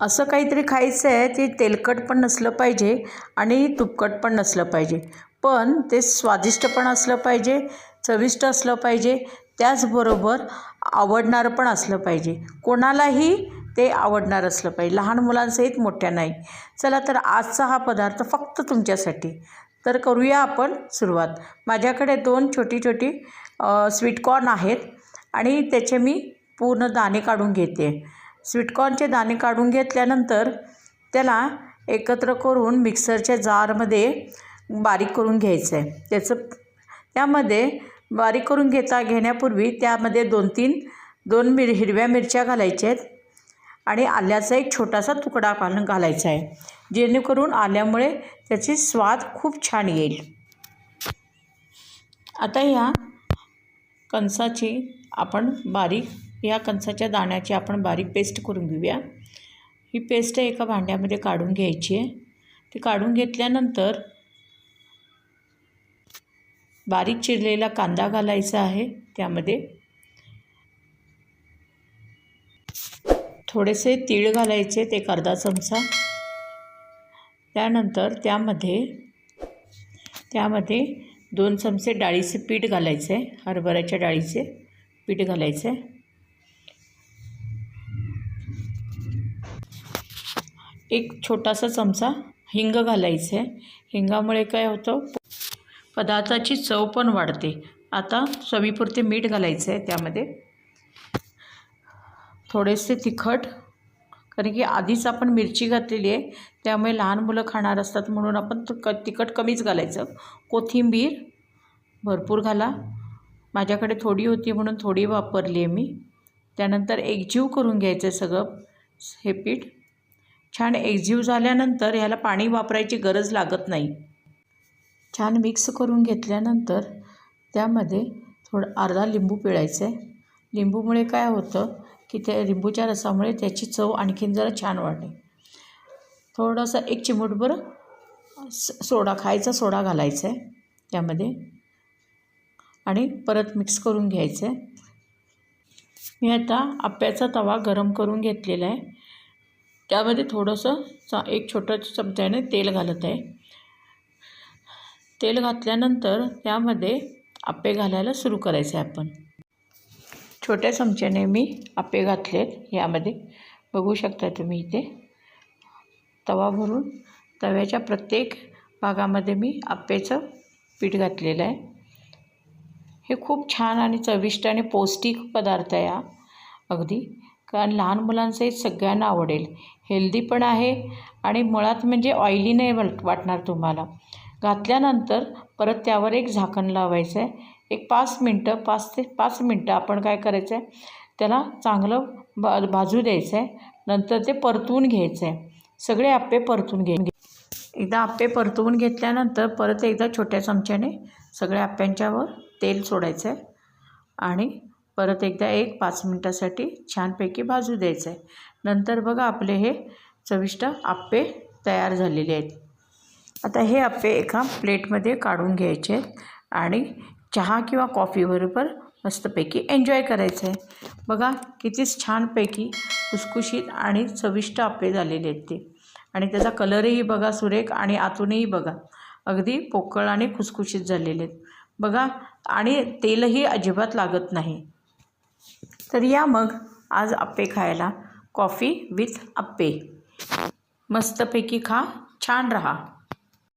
असं काहीतरी खायचं आहे ते तेलकट पण नसलं पाहिजे आणि तुपकट पण नसलं पाहिजे. पण ते स्वादिष्ट पण असलं पाहिजे चविष्ट असलं पाहिजे त्याचबरोबर आवडणारं पण असलं पाहिजे. कोणालाही ते आवडणार असलं पाहिजे. लहान मुलांसहित मोठ्या नाही. चला तर आजचा हा पदार्थ फक्त तुमच्यासाठी. तर करूया आपण सुरुवात. माझ्याकडे दोन छोटी छोटी स्वीटकॉर्न आहेत आणि त्याचे मी पूर्ण दाणे काढून घेते. स्वीटकॉर्नचे दाणे काढून घेतल्यानंतर त्याला एकत्र करून मिक्सरच्या जारमध्ये बारीक करून घ्यायचं आहे त्याचं त्यामध्ये बारीक करून घेता घेण्यापूर्वी त्यामध्ये दोन तीन दोन मिर हिरव्या मिरच्या घालायच्या आहेत आणि आल्याचा एक छोटासा तुकडा घालून घालायचा आहे जेणेकरून आल्यामुळे त्याची स्वाद खूप छान येईल. आता ह्या कणसाची आपण बारीक या कणसाच्या दाण्याची आपण बारीक पेस्ट करून घेऊया. ही पेस्ट एका भांड्यामध्ये काढून घ्यायची आहे. ती काढून घेतल्यानंतर बारीक चिरलेला कांदा घालायचा आहे. त्यामध्ये थोडेसे तीळ घालायचे ते एक अर्धा चमचा. त्यानंतर त्यामध्ये त्यामध्ये दोन चमचे डाळीचे पीठ घालायचे आहे. हरभऱ्याच्या डाळीचे पीठ घालायचे एक छोटासा चमचा हिंग घालायचं आहे हिंगामुळे काय होतं? पदार्थाची चव पण वाढते. आता चवीपुरते मीठ घालायचं आहे त्यामध्ये. थोडेसे तिखट कारण की आधीच आपण मिरची घातलेली आहे त्यामुळे लहान मुलं खाणार असतात म्हणून आपण त क तिखट कमीच घालायचं. कोथिंबीर भरपूर घाला. माझ्याकडे थोडी होती म्हणून थोडी वापरली आहे मी. त्यानंतर एकजीव करून घ्यायचं सगळं. हे पीठ छान एकजीव झाल्यानंतर ह्याला पाणी वापरायची गरज लागत नाही. छान मिक्स करून घेतल्यानंतर त्यामध्ये थोडं अर्धा लिंबू पिळायचं आहे लिंबूमुळे काय होतं की त्या लिंबूच्या रसामुळे त्याची चव आणखीन जरा छान वाढते. थोडंसं एक चिमूटभर स सोडा खायचा सोडा घालायचा आहे त्यामध्ये. आणि परत मिक्स करून घ्यायचं आहे मी आता आप्याचा तवा गरम करून घेतलेला आहे. त्यामध्ये थोडंसं चा एक छोटं चमच्याने तेल घालत आहे. तेल घातल्यानंतर त्यामध्ये आप्पे घालायला सुरू करायचं आहे आपण. छोट्या चमच्याने मी आप्पे घातलेत यामध्ये. बघू शकता तुम्ही इथे. तवा भरून तव्याच्या प्रत्येक भागामध्ये मी आप्पेचं पीठ घातलेलं आहे. हे खूप छान आणि चविष्ट आणि पौष्टिक पदार्थ आहे हा. अगदी. कारण लहान मुलांचंही सगळ्यांना आवडेल. हेल्दी पण आहे आणि मुळात म्हणजे ऑइली नाही वाट वाटणार तुम्हाला. घातल्यानंतर परत त्यावर एक झाकण लावायचं आहे. एक पाच मिनटं पाच ते पाच मिनटं आपण काय करायचं आहे त्याला चांगलं बा भाजू द्यायचं आहे नंतर ते परतवून घ्यायचं आहे सगळे आप्पे परतून घे. एकदा आप्पे परतवून घेतल्यानंतर परत एकदा छोट्या चमच्याने सगळ्या आप्यांच्यावर तेल सोडायचं आहे आणि परत एकदा एक पाच मिनटासाठी छानपैकी भाजू द्यायचं आहे नंतर बघा आपले हे चविष्ट आप्पे तयार झालेले आहेत. आता हे आप्पे एका प्लेटमध्ये काढून घ्यायचे आहेत आणि चहा किंवा कॉफीबरोबर मस्तपैकी एन्जॉय करायचं आहे बघा कितीच छानपैकी खुसखुशीत आणि चविष्ट आप्पे झालेले आहेत ते. आणि त्याचा कलरही बघा सुरेख आणि आतूनही बघा. अगदी पोकळ आणि खुसखुशीत झालेले आहेत. बघा आणि तेलही अजिबात लागत नाही. तर या मग आज आप्पे खायला. Coffee with appe. मस्तपैकी खा छान रहा.